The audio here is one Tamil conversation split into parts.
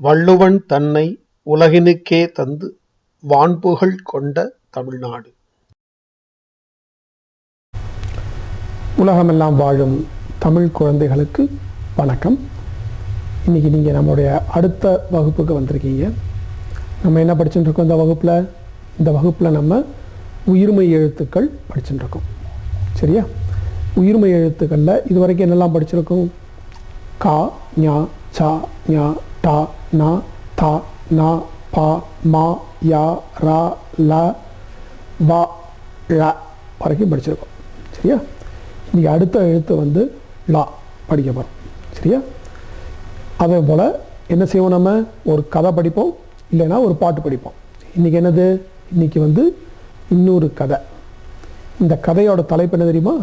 வள்ளுவன் தன்னை உலகினுக்கே தந்து வான்புகழ் கொண்ட தமிழ்நாடு. உலகமெல்லாம் வாழும் தமிழ் குழந்தைகளுக்கு வணக்கம். இன்றைக்கி நீங்கள் நம்மளுடைய அடுத்த வகுப்புக்கு வந்திருக்கீங்க. நம்ம என்ன படிச்சுட்டு இருக்கோம் இந்த வகுப்பில்? இந்த வகுப்பில் நம்ம உயிர்மை எழுத்துக்கள் படிச்சுட்டுருக்கோம் சரியா? உயிர்மை எழுத்துக்களில் இது வரைக்கும் என்னெல்லாம் படிச்சிருக்கோம்? கா ஞா சா ஞா டா நா தா நா பா மா யா ரா ல வா ழ வரைக்கும் படிச்சிருக்கோம். சரியா? இன்றைக்கி அடுத்த எழுத்து வந்து லா படிக்க போகிறோம் சரியா? அதே போல் என்ன செய்வோம் நம்ம? ஒரு கதை படிப்போம் இல்லைன்னா ஒரு பாட்டு படிப்போம். இன்றைக்கி என்னது? இன்றைக்கி வந்து இன்னொரு கதை. இந்த கதையோட தலைப்பு என்ன தெரியுமா?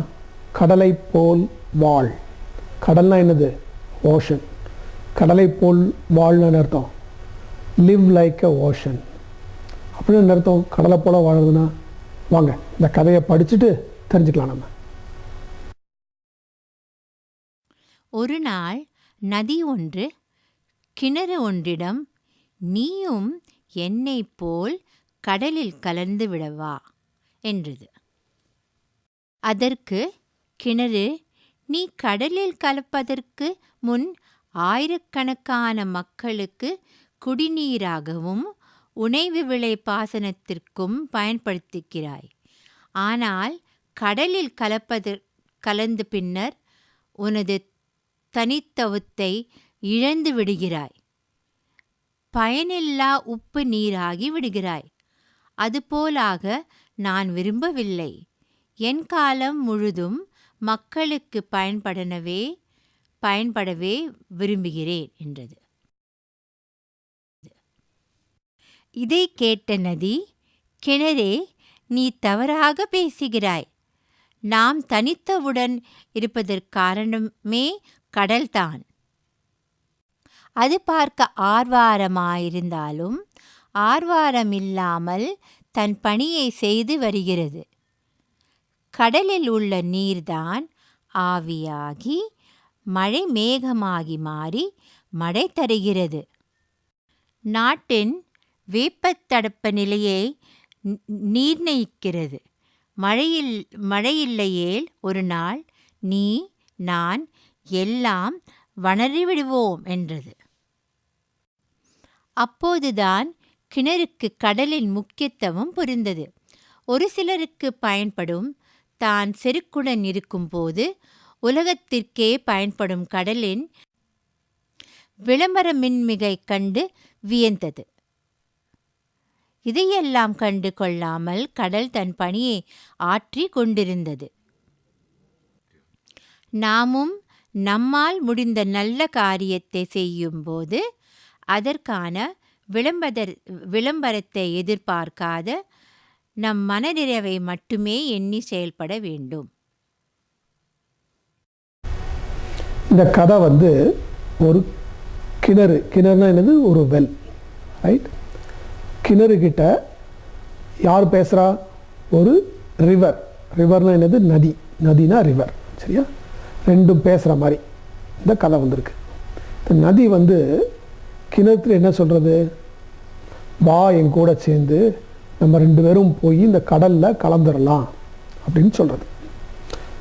கடலை போல் வாழ். கடல்னால் என்னது? ஓஷன். கடலை போல் வாழ்னு அர்த்தம். லிவ் லைக் அ ஓஷன் அப்படின்னு அர்த்தம் கடலை போல் வாழறதுன்னா வாங்க இந்த கதையை படிச்சுட்டு தெரிஞ்சுக்கலாம் நம்ம. ஒரு நாள் நதி ஒன்று கிணறு ஒன்றிடம் நீயும் என்னை போல் கடலில் கலந்து விடவா? என்றது. அதற்கு கிணறு நீ கடலில் கலப்பதற்கு முன் ஆயிரக்கணக்கான மக்களுக்கு குடிநீராகவும் உணைவு விளை பாசனத்திற்கும் பயன்படுத்துகிறாய். ஆனால் கடலில் கலப்பது கலந்து பின்னர் உனது தனித்தவத்தை இழந்து விடுகிறாய். பயனில்லா உப்பு நீராகி விடுகிறாய். அதுபோலாக நான் விரும்பவில்லை. என் காலம் முழுதும் மக்களுக்கு பயன்படனவே பயன்படவே விரும்புகிறேன் என்றது. இதை கேட்ட நதி கிணறே நீ தவறாக பேசுகிறாய். நாம் தனித்தவுடன் இருப்பதற்கு காரணமே கடல்தான். அது பார்க்க ஆர்வாரமாயிருந்தாலும் ஆர்வாரமில்லாமல் தன் பணியை செய்து வருகிறது. கடலில் உள்ள நீர்தான் ஆவியாகி மழை மேகமாகி மாறி மழை தருகிறது. நாட்டின் வேப்பத்தடுப்ப நிலையை நிர்ணயிக்கிறது மழையில் மழையில்லையேல் ஒரு நாள் நீ நான் எல்லாம் வணறிவிடுவோம் என்றது. அப்போதுதான் கிணறுக்கு கடலின் முக்கியத்துவம் புரிந்தது. ஒரு சிலருக்கு பயன்படும் தான் செருக்குடன் இருக்கும்போது உலகத்திற்கே பயன்படும் கடலின் விளம்பர மின்மிகை கண்டு வியந்தது. இதையெல்லாம் கண்டு கொள்ளாமல் கடல் தன் பணியை ஆற்றி கொண்டிருந்தது. நாமும் நம்மால் முடிந்த நல்ல காரியத்தை செய்யும்போது அதற்கான விளம்பர விளம்பரத்தை எதிர்பார்க்காத நம் மனநிறைவை மட்டுமே எண்ணி செயல்பட வேண்டும். இந்த கதை வந்து ஒரு கிணறு. கிணறுனா என்னது? ஒரு வெல் ரைட் கிணறு கிட்ட யார் பேசுகிறா ஒரு ரிவர் ரிவர்னா என்னது? நதி. நதினா ரிவர் சரியா? ரெண்டும் பேசுகிற மாதிரி இந்த கதை வந்திருக்கு. இந்த நதி வந்து கிணத்துல என்ன சொல்கிறது வா என் கூட சேர்ந்து நம்ம ரெண்டு பேரும் போய் இந்த கடலில் கலந்துடலாம் அப்படின்னு சொல்கிறது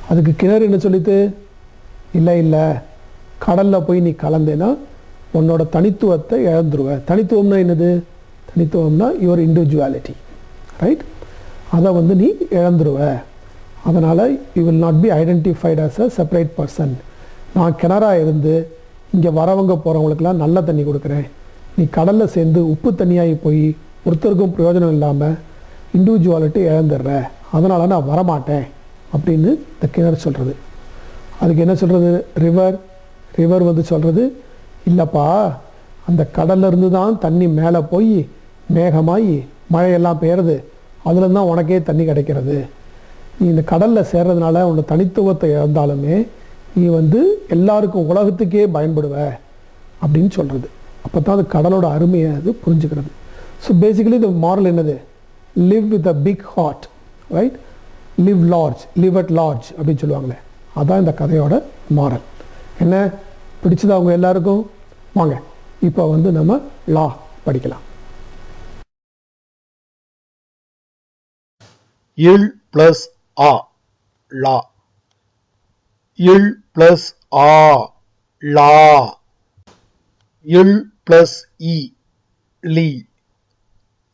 அதுக்கு கிணறு என்ன சொல்லித்து இல்லை இல்லை. கடலில் போய் நீ கலந்தேன்னா உன்னோட தனித்துவத்தை இழந்துருவ. தனித்துவம்னா என்னது? தனித்துவம்னா யுவர் இண்டிவிஜுவாலிட்டி ரைட் அதை வந்து நீ இழந்துருவ. அதனால் you will not be identified as a separate person நான் கிணறாக இருந்து இங்கே வரவங்க போகிறவங்களுக்கெல்லாம் நல்ல தண்ணி கொடுக்குறேன். நீ கடலில் சேர்ந்து உப்பு தண்ணியாகி போய் ஒருத்தருக்கும் பிரயோஜனம் இல்லாமல் இண்டிவிஜுவாலிட்டி இழந்துடுற. அதனால் நான் வரமாட்டேன் அப்படின்னு இந்த கிணறு சொல்கிறது அதுக்கு என்ன சொல்கிறது ரிவர் ரிவர் வந்து சொல்கிறது இல்லைப்பா அந்த கடல்லேருந்து தான் தண்ணி மேலே போய் மேகமாகி மழையெல்லாம் பெயருது அதுலேருந்து தான் உனக்கே தண்ணி கிடைக்கிறது. நீ இந்த கடலில் சேர்றதுனால உன்னோட தனித்துவத்தை இழந்தாலுமே நீ வந்து எல்லாருக்கும் உலகத்துக்கே பயன்படுவ. அப்படின்னு சொல்கிறது அப்போ தான் அது கடலோட அருமையை அது புரிஞ்சுக்கிறது. ஸோ பேசிக்கலி இந்த மாரல் என்னது? Live with a big heart right live large live at large அப்படின்னு சொல்லுவாங்களே. அதான் இந்த கதையோட மாரல் என்ன? பிடிச்சதா அவங்க எல்லாருக்கும்? வாங்க இப்போ வந்து நம்ம லா படிக்கலாம். இல் பிளஸ் ஆ லா. இல் பிளஸ் ஆ லா. இல் பிளஸ் இ லி.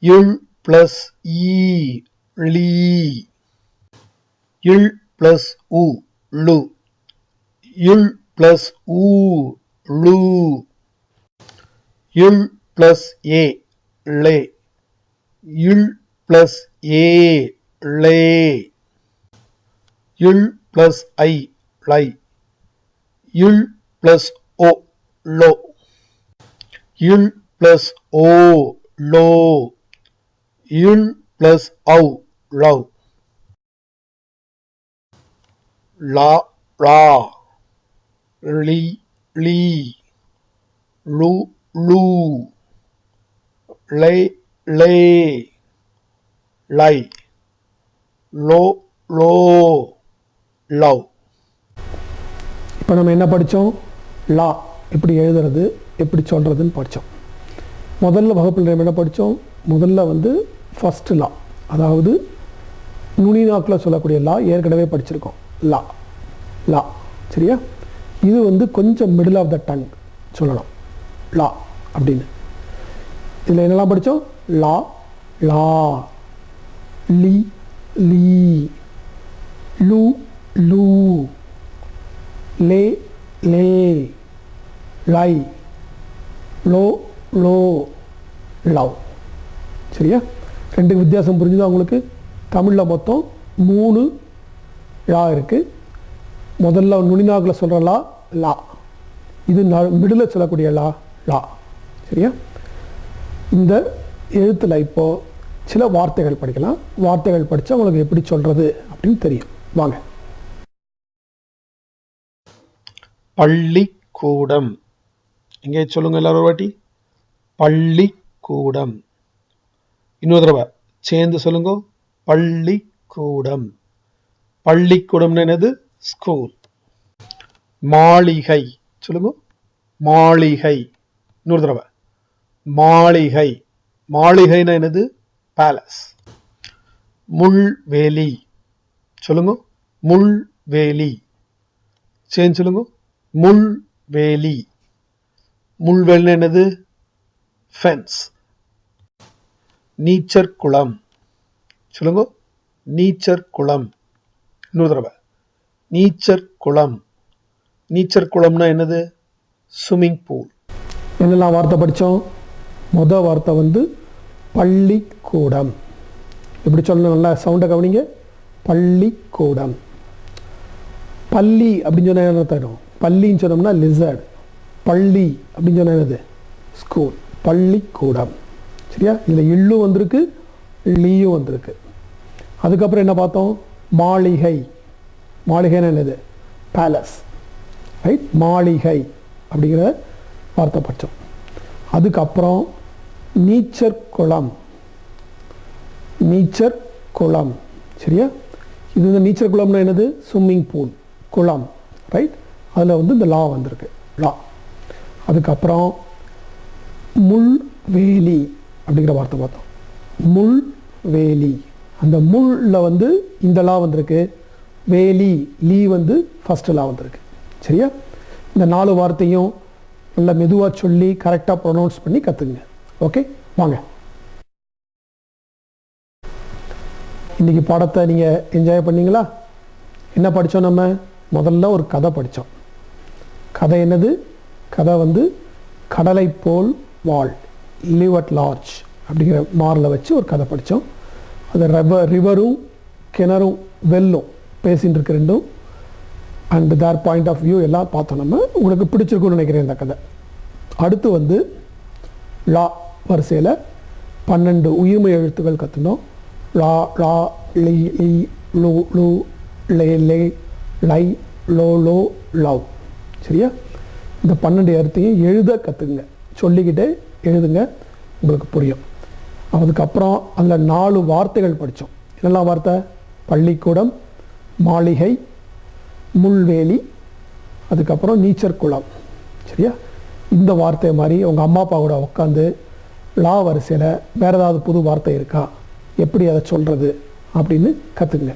இல் பிளஸ் இ லி. இல் பிளஸ் உ. லு. இல் பிளஸ் ஊ லூ. இல் பிளஸ் ஏ லே. இல் பிளஸ் ஏ லே. இல் பிளஸ் ஐ லை. இல் பிளஸ் ஓ லோ. இல் பிளஸ் ஓ லோ. இல் பிளஸ் ஔ லவ். லா லா லி லீ லு லூ லை லே லை லோ லோ. லவ் இப்போ நம்ம என்ன படித்தோம் லா எப்படி எழுதுறது? எப்படி சொல்கிறதுன்னு படித்தோம் முதல்ல வகுப்பில் நம்ம என்ன படித்தோம் முதல்ல வந்து ஃபஸ்ட்டு லா அதாவது நுனி நாக்கில் சொல்லக்கூடிய லா ஏற்கனவே படிச்சிருக்கோம். லா லா. சரியா? இது வந்து கொஞ்சம் மிடில் ஆஃப் த டங் சொல்லணும் லா அப்படின்னு. இதில் என்னெல்லாம் படித்தோம்? லா லா. லி லீ. லு லூ. லே லே. லை. லோ லோ. லவ். சரியா? ரெண்டு வித்தியாசம் புரிஞ்சுதான் உங்களுக்கு? தமிழில் மொத்தம் மூணு லா இருக்குது முதல்ல நுனிநாக்கில் சொல்கிற லா லா. இது மிடில் சொல்லக்கூடிய லா லா. சரியா? இந்த எழுத்தில் இப்போது சில வார்த்தைகள் படிக்கலாம். வார்த்தைகள் படித்தா உங்களுக்கு எப்படி சொல்கிறது அப்படின்னு தெரியும். வாங்க. பள்ளிக்கூடம். எங்கே சொல்லுங்கள் எல்லாரும் ஒரு வாட்டி. பள்ளிக்கூடம். இன்னொரு தடவை. சேர்ந்து சொல்லுங்க. பள்ளிக்கூடம். பள்ளிக்கூடம் என்னது? ஸ்கூல் மாளிகை. சொல்லுங்க. மாளிகை. இன்னொரு தடவை. மாளிகை. மாளிகைனா என்னது? பேலஸ் முள்வேலி. சொல்லுங்க. முள்வேலி. சேஞ்ச் சொல்லுங்க. முள்வேலி. முள்வேலின்னா என்னது? ஃபென்ஸ் நீச்சர் குளம் சொல்லுங்க. நீச்சர் குளம் இன்னொரு தடவை. நீச்சர் குளம். நீச்சர் குளம்னா என்னது? Swimming pool. என்னெல்லாம் வார்த்தை படித்தோம்? மொதல் வார்த்தை வந்து பள்ளிக்கூடம். எப்படி சொல்லணும்? நல்லா சவுண்டை கவனிங்க. பள்ளிக்கூடம். பள்ளி அப்படின்னு சொன்னால் என்ன தரும் பள்ளின்னு சொன்னோம்னா லிசர்ட் பள்ளி அப்படின்னு சொன்னால் என்னது? ஸ்கூல் பள்ளிக்கூடம். சரியா? இதில் இல்லும் வந்திருக்கு லீயும் வந்திருக்கு. அதுக்கப்புறம் என்ன பார்த்தோம்? மாளிகை. மாளிகைன்னு என்னது? பேலஸ் ரைட் மாளிகை அப்படிங்கிற வார்த்தை படித்தோம் அதுக்கப்புறம் நீச்சர் குளம். நீச்சர் குளம். சரியா? இது வந்து நீச்சர் குளம்னா என்னது? ஸ்விம்மிங் பூல் குளம். ரைட் அதில் வந்து இந்த லா வந்திருக்கு. லா அதுக்கப்புறம் முள்வேலி அப்படிங்கிற வார்த்தை பார்த்தோம். முள்வேலி. அந்த முள்ளில் வந்து இந்த லா வந்திருக்கு. வேலி லீ வந்து ஃபஸ்ட்டு லா வந்திருக்கு. சரியா? இந்த நாலு வார்த்தையும் நல்லா மெதுவாக சொல்லி கரெக்டாக ப்ரொனவுன்ஸ் பண்ணி கற்றுக்குங்க ஓகே வாங்க. இன்றைக்கி பாடத்தை நீங்கள் என்ஜாய் பண்ணீங்களா? என்ன படித்தோம் நம்ம? முதல்ல ஒரு கதை படித்தோம் கதை என்னது? கதை வந்து கடலை போல் வால் லிவ் அட் லார்ஜ் அப்படிங்கிற மாரில் வச்சு ஒரு கதை படித்தோம் அந்த ரவ ரிவரும் கிணறும் வெல்லும் பேசின்னு இருக்க ரெண்டும் and their point of view எல்லாம் பார்த்தோம் நம்ம. உங்களுக்கு பிடிச்சிருக்கும்னு நினைக்கிறேன் இந்த கதை. அடுத்து வந்து லா வரிசையில் பன்னெண்டு உயிர்மை எழுத்துக்கள் கற்றுனோம் லா லா லி லி லு லு லே லே லை லோ லோ லவ். சரியா? இந்த பன்னெண்டு எழுத்தையும் எழுத கற்றுக்குங்க சொல்லிக்கிட்டே எழுதுங்க. உங்களுக்கு புரியும். அதுக்கப்புறம் அதில் நாலு வார்த்தைகள் படித்தோம். என்னெல்லாம் வார்த்தை? பள்ளிக்கூடம் மாளிகை முள்வேலி அதுக்கப்புறம் நீச்சர் குளம். சரியா? இந்த வார்த்தை மாதிரி உங்கள் அம்மா அப்பா கூட உட்காந்து லா வரிசையில் வேறு ஏதாவது புது வார்த்தை இருக்கா? எப்படி அதை சொல்கிறது அப்படின்னு கற்றுக்குங்க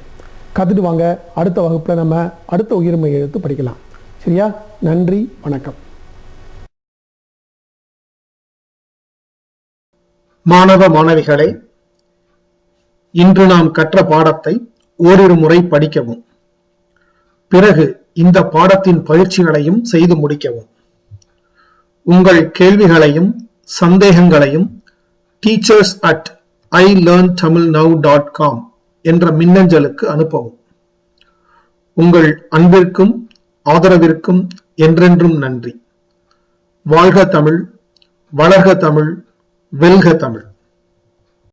கற்றுட்டு வாங்க. அடுத்த வகுப்பில் நம்ம அடுத்த உயிர்மை எழுத்து படிக்கலாம். சரியா? நன்றி வணக்கம். மாணவ மாணவிகளே இன்று நாம் கற்ற பாடத்தை ஓரிரு முறை படிக்கவும். பிறகு இந்த பாடத்தின் பயிற்சிகளையும் செய்து முடிக்கவும். உங்கள் கேள்விகளையும் சந்தேகங்களையும் teachers at I learn Tamil now dot com என்ற மின்னஞ்சலுக்கு அனுப்பவும். உங்கள் அன்பிற்கும் ஆதரவிற்கும் என்றென்றும் நன்றி. வாழ்க தமிழ் வளர்க தமிழ் வெல்க தமிழ்